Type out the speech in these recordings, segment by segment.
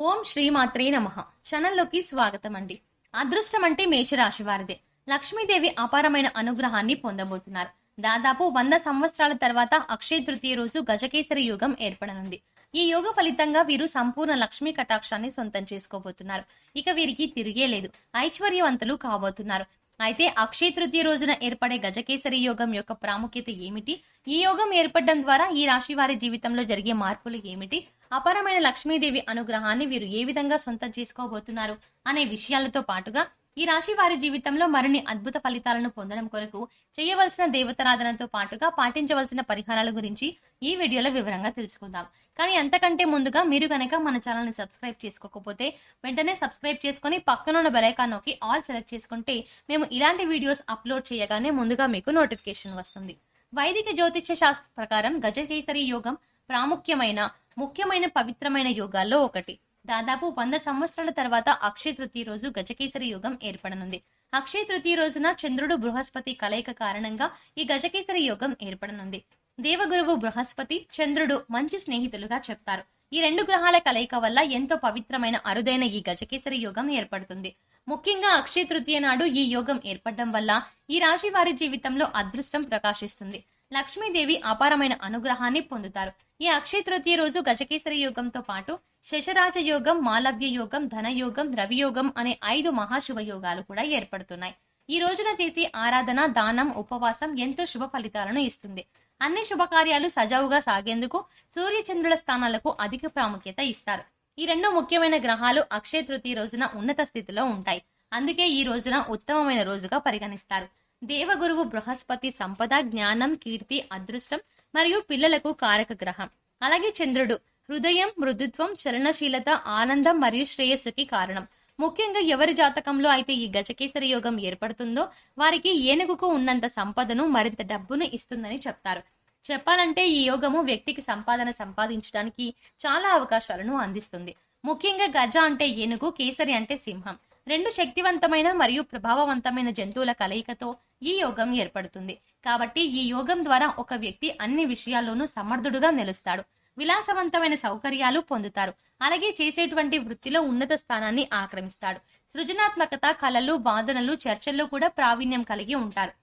ఓం శ్రీమాత్రే నమ. ఛానల్లోకి స్వాగతం అండి అదృష్టం అంటే మేషరాశి వారిదే. లక్ష్మీదేవి అపారమైన అనుగ్రహాన్ని పొందబోతున్నారు. దాదాపు వంద సంవత్సరాల తర్వాత అక్షయ తృతీయ రోజు గజకేసరి యుగం ఏర్పడనుంది. ఈ యోగ ఫలితంగా వీరు సంపూర్ణ లక్ష్మీ కటాక్షాన్ని సొంతం చేసుకోబోతున్నారు. ఇక వీరికి తిరిగే లేదు. ఐశ్వర్యవంతులు కాబోతున్నారు. అయితే అక్షయ తృతీయ రోజున ఏర్పడే గజకేసరి యోగం యొక్క ప్రాముఖ్యత ఏమిటి? ఈ యోగం ఏర్పడడం ద్వారా ఈ రాశి వారి జీవితంలో జరిగే మార్పులు ఏమిటి? అపారమైన లక్ష్మీదేవి అనుగ్రహాన్ని వీరు ఏ విధంగా సొంతం చేసుకోబోతున్నారు అనే విషయాలతో పాటుగా ఈ రాశి వారి జీవితంలో మరిన్ని అద్భుత ఫలితాలను పొందడం కొరకు చేయవలసిన దేవతారాధనతో పాటుగా పాటించవలసిన పరిహారాల గురించి ఈ వీడియోలో వివరంగా తెలుసుకుందాం. కానీ అంతకంటే ముందుగా మీరు కనుక మన ఛానల్ని సబ్స్క్రైబ్ చేసుకోకపోతే వెంటనే సబ్స్క్రైబ్ చేసుకుని పక్కనున్న బెలైకాన్ నొక్కి ఆల్ సెలెక్ట్ చేసుకుంటే మేము ఇలాంటి వీడియోస్ అప్లోడ్ చేయగానే ముందుగా మీకు నోటిఫికేషన్ వస్తుంది. వైదిక జ్యోతిష్య శాస్త్ర ప్రకారం గజకేసరి యోగం ప్రాముఖ్యమైన ముఖ్యమైన పవిత్రమైన యోగాల్లో ఒకటి. దాదాపు వంద సంవత్సరాల తర్వాత అక్షయ తృతీయ రోజు గజకేసరి యుగం ఏర్పడనుంది. అక్షయ తృతీయ రోజున చంద్రుడు బృహస్పతి కలయిక కారణంగా ఈ గజకేసరి యోగం ఏర్పడనుంది. దేవగురువు బృహస్పతి చంద్రుడు మంచి స్నేహితులుగా చెప్తారు. ఈ రెండు గ్రహాల కలయిక వల్ల ఎంతో పవిత్రమైన అరుదైన ఈ గజకేసరి యోగం ఏర్పడుతుంది. ముఖ్యంగా అక్షయ తృతీయ నాడు ఈ యోగం ఏర్పడడం వల్ల ఈ రాశి వారి జీవితంలో అదృష్టం ప్రకాశిస్తుంది. లక్ష్మీదేవి అపారమైన అనుగ్రహాన్ని పొందుతారు. ఈ అక్షయ తృతీయ రోజు గజకేసరి యోగంతో పాటు శశరాజ యోగం మాలవ్య యోగం ధనయోగం రవియోగం అనే ఐదు మహాశుభ యోగాలు కూడా ఏర్పడుతున్నాయి. ఈ రోజున చేసే ఆరాధన దానం ఉపవాసం ఎంతో శుభ ఫలితాలను ఇస్తుంది. అన్ని శుభకార్యాలు సజావుగా సాగేందుకు సూర్యచంద్రుల స్థానాలకు అధిక ప్రాముఖ్యత ఇస్తారు. ఈ రెండు ముఖ్యమైన గ్రహాలు అక్షయ తృతీయ రోజున ఉన్నత స్థితిలో ఉంటాయి. అందుకే ఈ రోజున ఉత్తమమైన రోజుగా పరిగణిస్తారు. దేవగురువు బృహస్పతి సంపద జ్ఞానం కీర్తి అదృష్టం మరియు పిల్లలకు కారక గ్రహం. అలాగే చంద్రుడు. హృదయం మృదుత్వం చలనశీలత ఆనందం మరియు శ్రేయస్సుకి కారణం. ముఖ్యంగా ఎవరి జాతకంలో అయితే ఈ గజకేసరి యోగం ఏర్పడుతుందో వారికి ఏనుగుకు ఉన్నంత సంపదను మరింత డబ్బును ఇస్తుందని చెప్తారు. చెప్పాలంటే ఈ యోగము వ్యక్తికి సంపాదన సంపాదించడానికి చాలా అవకాశాలను అందిస్తుంది. ముఖ్యంగా గజ అంటే ఏనుగు కేసరి అంటే సింహం. రెండు శక్తివంతమైన మరియు ప్రభావవంతమైన జంతువుల కలయికతో ఈ యోగం ఏర్పడుతుంది. కాబట్టి ఈ యోగం ద్వారా ఒక వ్యక్తి అన్ని విషయాల్లోనూ సమర్థుడుగా నిలుస్తాడు. విలాసవంతమైన సౌకర్యాలు పొందుతారు. అలాగే చేసేటువంటి వృత్తిలో ఉన్నత స్థానాన్ని ఆక్రమిస్తాడు. సృజనాత్మకత కళలు వాదనలు చర్చల్లో కూడా ప్రావీణ్యం కలిగి ఉంటారు.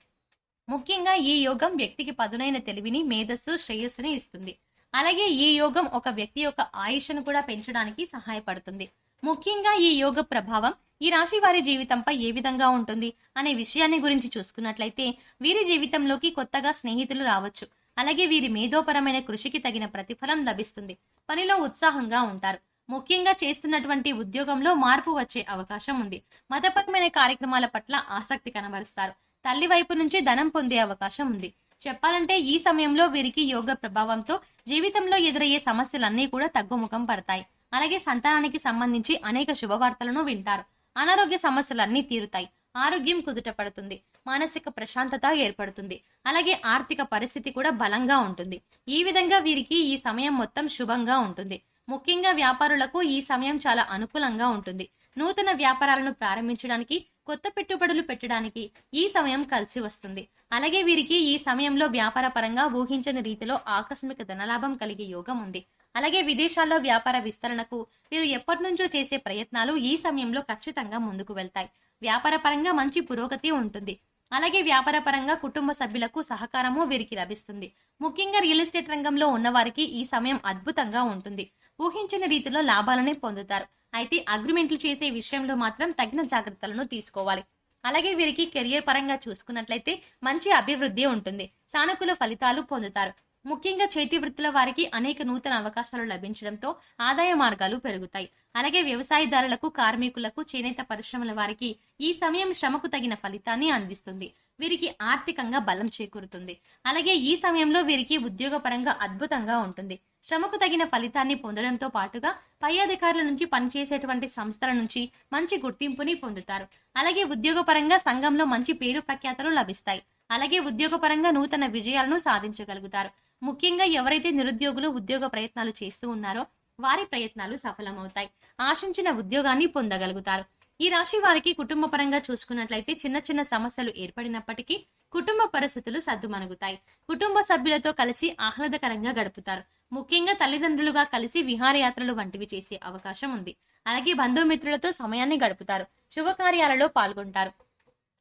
ముఖ్యంగా ఈ యోగం వ్యక్తికి పదునైన తెలివిని మేధస్సు శ్రేయస్సుని ఇస్తుంది. అలాగే ఈ యోగం ఒక వ్యక్తి యొక్క ఆయుష్ను కూడా పెంచడానికి సహాయపడుతుంది. ముఖ్యంగా ఈ యోగ ప్రభావం ఈ రాశి వారి జీవితంపై ఏ విధంగా ఉంటుంది అనే విషయాన్ని గురించి చూసుకున్నట్లయితే వీరి జీవితంలోకి కొత్తగా స్నేహితులు రావచ్చు. అలాగే వీరి మేధోపరమైన కృషికి తగిన ప్రతిఫలం లభిస్తుంది. పనిలో ఉత్సాహంగా ఉంటారు. ముఖ్యంగా చేస్తున్నటువంటి ఉద్యోగంలో మార్పు వచ్చే అవకాశం ఉంది. మతపరమైన కార్యక్రమాల పట్ల ఆసక్తి కనబరుస్తారు. తల్లి వైపు నుంచి ధనం పొందే అవకాశం ఉంది. చెప్పాలంటే ఈ సమయంలో వీరికి యోగ ప్రభావంతో జీవితంలో ఎదురయ్యే సమస్యలన్నీ కూడా తగ్గుముఖం పడతాయి. అలాగే సంతానానికి సంబంధించి అనేక శుభవార్తలను వింటారు. అనారోగ్య సమస్యలన్నీ తీరుతాయి. ఆరోగ్యం కుదుట పడుతుంది. మానసిక ప్రశాంతత ఏర్పడుతుంది. అలాగే ఆర్థిక పరిస్థితి కూడా బలంగా ఉంటుంది. ఈ విధంగా వీరికి ఈ సమయం మొత్తం శుభంగా ఉంటుంది. ముఖ్యంగా వ్యాపారులకు ఈ సమయం చాలా అనుకూలంగా ఉంటుంది. నూతన వ్యాపారాలను ప్రారంభించడానికి కొత్త పెట్టుబడులు పెట్టడానికి ఈ సమయం కలిసి వస్తుంది. అలాగే వీరికి ఈ సమయంలో వ్యాపార పరంగా ఊహించని రీతిలో ఆకస్మిక ధనలాభం కలిగే యోగం ఉంది. అలాగే విదేశాల్లో వ్యాపార విస్తరణకు వీరు ఎప్పటి నుంచో చేసే ప్రయత్నాలు ఈ సమయంలో ఖచ్చితంగా ముందుకు వెళ్తాయి. వ్యాపార పరంగా మంచి పురోగతి ఉంటుంది. అలాగే వ్యాపార పరంగా కుటుంబ సభ్యులకు సహకారము వీరికి లభిస్తుంది. ముఖ్యంగా రియల్ ఎస్టేట్ రంగంలో ఉన్నవారికి ఈ సమయం అద్భుతంగా ఉంటుంది. ఊహించిన రీతిలో లాభాలనే పొందుతారు. అయితే అగ్రిమెంట్లు చేసే విషయంలో మాత్రం తగిన జాగ్రత్తలను తీసుకోవాలి. అలాగే వీరికి కెరియర్ పరంగా చూసుకున్నట్లయితే మంచి అభివృద్ధి ఉంటుంది. సానుకూల ఫలితాలు పొందుతారు. ముఖ్యంగా చేతి వృత్తుల వారికి అనేక నూతన అవకాశాలు లభించడంతో ఆదాయ మార్గాలు పెరుగుతాయి. అలాగే వ్యవసాయదారులకు కార్మికులకు చేనేత పరిశ్రమల వారికి ఈ సమయం శ్రమకు తగిన ఫలితాన్ని అందిస్తుంది. వీరికి ఆర్థికంగా బలం చేకూరుతుంది. అలాగే ఈ సమయంలో వీరికి ఉద్యోగపరంగా అద్భుతంగా ఉంటుంది. శ్రమకు తగిన ఫలితాన్ని పొందడంతో పాటుగా పై అధికారుల నుంచి పనిచేసేటువంటి సంస్థల నుంచి మంచి గుర్తింపుని పొందుతారు. అలాగే ఉద్యోగపరంగా సంఘంలో మంచి పేరు ప్రఖ్యాతలు లభిస్తాయి. అలాగే ఉద్యోగపరంగా నూతన విజయాలను సాధించగలుగుతారు. ముఖ్యంగా ఎవరైతే నిరుద్యోగులు ఉద్యోగ ప్రయత్నాలు చేస్తూ ఉన్నారో వారి ప్రయత్నాలు సఫలమవుతాయి. ఆశించిన ఉద్యోగాన్ని పొందగలుగుతారు. ఈ రాశి వారికి కుటుంబ పరంగా చూసుకున్నట్లయితే చిన్న చిన్న సమస్యలు ఏర్పడినప్పటికీ కుటుంబ పరిస్థితులు సద్దుమణుగుతాయి. కుటుంబ సభ్యులతో కలిసి ఆహ్లాదకరంగా గడుపుతారు. ముఖ్యంగా తల్లిదండ్రులుగా కలిసి విహారయాత్రలు వంటివి చేసే అవకాశం ఉంది. అలాగే బంధుమిత్రులతో సమయాన్ని గడుపుతారు. శుభకార్యాలలో పాల్గొంటారు.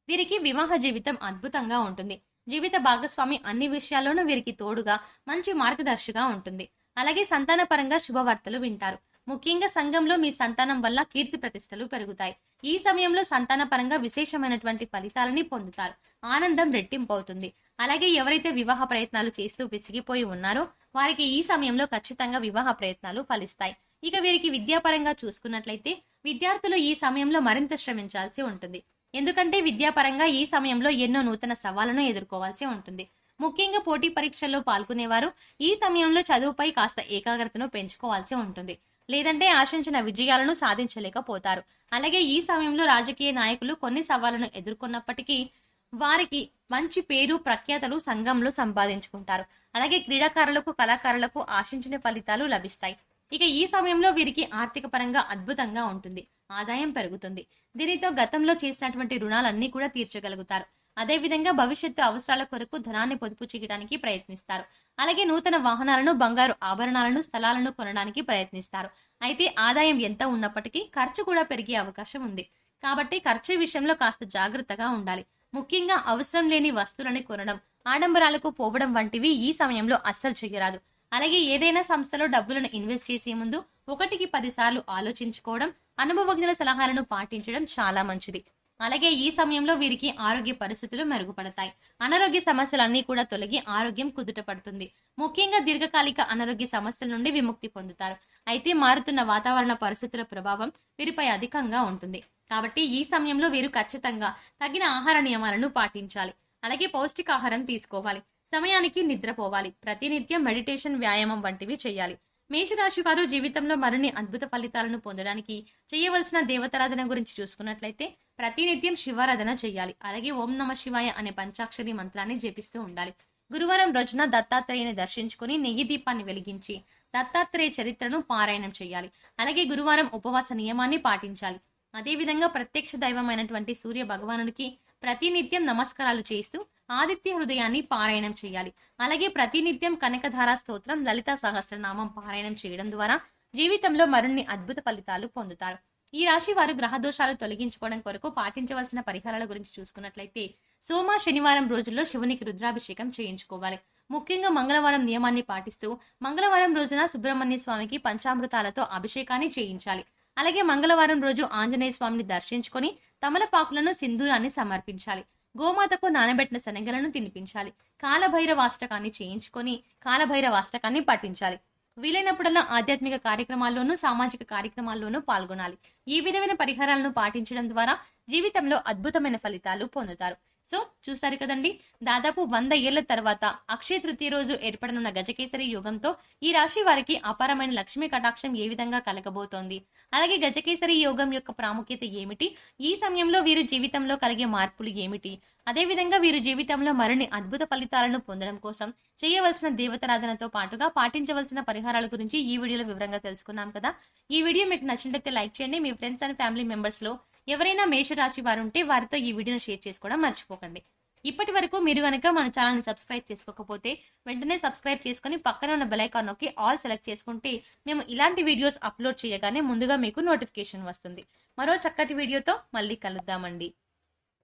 వీరికి వివాహ జీవితం అద్భుతంగా ఉంటుంది. జీవిత భాగస్వామి అన్ని విషయాల్లోనూ వీరికి తోడుగా మంచి మార్గదర్శిగా ఉంటుంది. అలాగే సంతాన పరంగా శుభవార్తలు వింటారు. ముఖ్యంగా సంఘంలో మీ సంతానం వల్ల కీర్తి ప్రతిష్టలు పెరుగుతాయి. ఈ సమయంలో సంతాన పరంగా విశేషమైనటువంటి ఫలితాలని పొందుతారు. ఆనందం రెట్టింపు అవుతుంది అలాగే ఎవరైతే వివాహ ప్రయత్నాలు చేస్తూ విసిగిపోయి ఉన్నారో వారికి ఈ సమయంలో ఖచ్చితంగా వివాహ ప్రయత్నాలు ఫలిస్తాయి. ఇక వీరికి విద్యాపరంగా చూసుకున్నట్లయితే విద్యార్థులు ఈ సమయంలో మరింత శ్రమించాల్సి ఉంటుంది. ఎందుకంటే విద్యాపరంగా ఈ సమయంలో ఎన్నో నూతన సవాళ్ళను ఎదుర్కోవాల్సి ఉంటుంది. ముఖ్యంగా పోటీ పరీక్షల్లో పాల్గొనేవారు ఈ సమయంలో చదువుపై కాస్త ఏకాగ్రతను పెంచుకోవాల్సి ఉంటుంది. లేదంటే ఆశించిన విజయాలను సాధించలేకపోతారు. అలాగే ఈ సమయంలో రాజకీయ నాయకులు కొన్ని సవాళ్ళను ఎదుర్కొన్నప్పటికీ వారికి మంచి పేరు ప్రఖ్యాతలు సంఘంలో సంపాదించుకుంటారు. అలాగే క్రీడాకారులకు కళాకారులకు ఆశించిన ఫలితాలు లభిస్తాయి. ఇక ఈ సమయంలో వీరికి ఆర్థిక పరంగా అద్భుతంగా ఉంటుంది. ఆదాయం పెరుగుతుంది. దీనితో గతంలో చేసినటువంటి రుణాలన్నీ కూడా తీర్చగలుగుతారు. అదేవిధంగా భవిష్యత్తు అవసరాల కొరకు ధనాన్ని పొదుపు చేయడానికి ప్రయత్నిస్తారు. అలాగే నూతన వాహనాలను బంగారు ఆభరణాలను స్థలాలను కొనడానికి ప్రయత్నిస్తారు. అయితే ఆదాయం ఎంత ఉన్నప్పటికీ ఖర్చు కూడా పెరిగే అవకాశం ఉంది. కాబట్టి ఖర్చు విషయంలో కాస్త జాగ్రత్తగా ఉండాలి. ముఖ్యంగా అవసరం లేని వస్తువులని కొనడం ఆడంబరాలకు పోవడం వంటివి ఈ సమయంలో అస్సలు చేయరాదు అలాగే ఏదైనా సంస్థలో డబ్బులను ఇన్వెస్ట్ చేసే ముందు ఒకటికి పదిసార్లు ఆలోచించుకోవడం అనుభవజ్ఞుల సలహాలను పాటించడం చాలా మంచిది. అలాగే ఈ సమయంలో వీరికి ఆరోగ్య పరిస్థితులు మెరుగుపడతాయి. అనారోగ్య సమస్యలన్నీ కూడా తొలగి ఆరోగ్యం కుదుట పడుతుంది. ముఖ్యంగా దీర్ఘకాలిక అనారోగ్య సమస్యల నుండి విముక్తి పొందుతారు. అయితే మారుతున్న వాతావరణ పరిస్థితుల ప్రభావం వీరిపై అధికంగా ఉంటుంది. కాబట్టి ఈ సమయంలో వీరు ఖచ్చితంగా తగిన ఆహార నియమాలను పాటించాలి. అలాగే పౌష్టికాహారం తీసుకోవాలి. సమయానికి నిద్రపోవాలి. ప్రతినిత్యం మెడిటేషన్ వ్యాయామం వంటివి చేయాలి. మేషరాశి వారు జీవితంలో మరిన్ని అద్భుత ఫలితాలను పొందడానికి చేయవలసిన దేవతారాధన గురించి చూసుకున్నట్లయితే ప్రతినిత్యం శివారాధన చేయాలి. అలాగే ఓం నమ శివాయ అనే పంచాక్షరి మంత్రాన్ని జపిస్తూ ఉండాలి. గురువారం రోజున దత్తాత్రేయుని దర్శించుకుని నెయ్యి దీపాన్ని వెలిగించి దత్తాత్రేయ చరిత్రను పారాయణం చేయాలి. అలాగే గురువారం ఉపవాస నియమాన్ని పాటించాలి. అదేవిధంగా ప్రత్యక్ష దైవమైనటువంటి సూర్య భగవానుడికి ప్రతినిత్యం నమస్కారాలు చేస్తూ ఆదిత్య హృదయాన్ని పారాయణం చేయాలి. అలాగే ప్రతినిత్యం కనకధార స్తోత్రం లలిత సహస్రనామం పారాయణం చేయడం ద్వారా జీవితంలో మరిన్ని అద్భుత ఫలితాలు పొందుతారు. ఈ రాశి వారు గ్రహ దోషాలు తొలగించుకోవడం కొరకు పాటించవలసిన పరిహారాల గురించి చూసుకున్నట్లయితే సోమ శనివారం రోజుల్లో శివునికి రుద్రాభిషేకం చేయించుకోవాలి. ముఖ్యంగా మంగళవారం నియమాన్ని పాటిస్తూ మంగళవారం రోజున సుబ్రహ్మణ్య స్వామికి పంచామృతాలతో అభిషేకాన్ని చేయించాలి. అలాగే మంగళవారం రోజు ఆంజనేయ స్వామిని దర్శించుకొని తమలపాకులను సింధూరాన్ని సమర్పించాలి. గోమాతకు నానబెట్టిన శనగలను తినిపించాలి. కాలభైరవాష్టకాన్ని చేయించుకొని కాలభైరవాష్టకాన్ని పఠించాలి. వీలైనప్పుడల్లా ఆధ్యాత్మిక కార్యక్రమాల్లోనూ సామాజిక కార్యక్రమాల్లోనూ పాల్గొనాలి. ఈ విధమైన పరిహారాలను పాటించడం ద్వారా జీవితంలో అద్భుతమైన ఫలితాలు పొందుతారు. సో చూస్తారు కదండి దాదాపు వంద ఏళ్ళ తర్వాత అక్షయ తృతీయ రోజు ఏర్పడనున్న గజకేసరి యోగంతో ఈ రాశి వారికి అపారమైన లక్ష్మీ కటాక్షం ఏ విధంగా కలగబోతోంది? అలాగే గజకేసరి యోగం యొక్క ప్రాముఖ్యత ఏమిటి? ఈ సమయంలో వీరు జీవితంలో కలిగే మార్పులు ఏమిటి? అదేవిధంగా వీరు జీవితంలో మరిన్ని అద్భుత ఫలితాలను పొందడం కోసం చేయవలసిన దేవతారాధనతో పాటుగా పాటించవలసిన పరిహారాల గురించి ఈ వీడియోలో వివరంగా తెలుసుకున్నాం కదా. ఈ వీడియో మీకు నచ్చినట్లయితే లైక్ చేయండి. మీ ఫ్రెండ్స్ అండ్ ఫ్యామిలీ మెంబర్స్లో ఎవరైనా మేషరాశి వారు ఉంటే వారితో ఈ వీడియోను షేర్ చేసుకోవడం మర్చిపోకండి. ఇప్పటి వరకు మీరు కనుక మన ఛానల్ని సబ్స్క్రైబ్ చేసుకోకపోతే వెంటనే సబ్స్క్రైబ్ చేసుకుని పక్కన ఉన్న బెలైకాన్ నొక్కి ఆల్ సెలెక్ట్ చేసుకుంటే మేము ఇలాంటి వీడియోస్ అప్లోడ్ చేయగానే ముందుగా మీకు నోటిఫికేషన్ వస్తుంది. మరో చక్కటి వీడియోతో మళ్ళీ కలుద్దామండి.